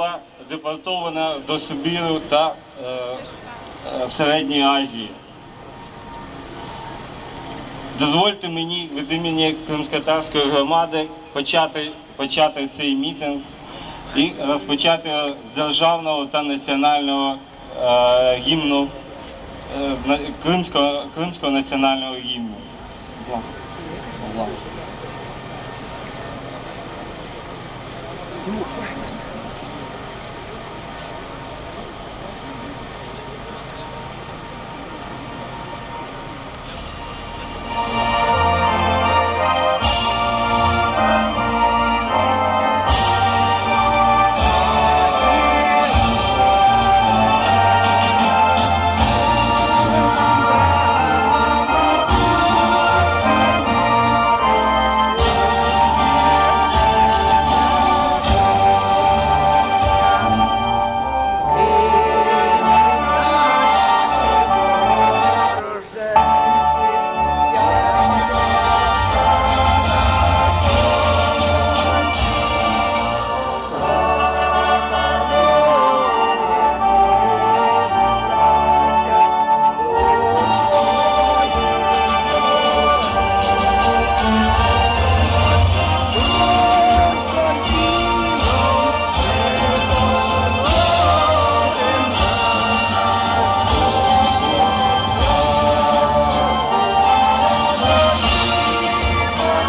була депортована до Сибіру та е, е, Середньої Азії. Дозвольте мені від імені кримськотарської громади почати, почати цей мітинг і розпочати з державного та національного е, гімну е, кримського, кримського національного гімну. Дякую. Дякую.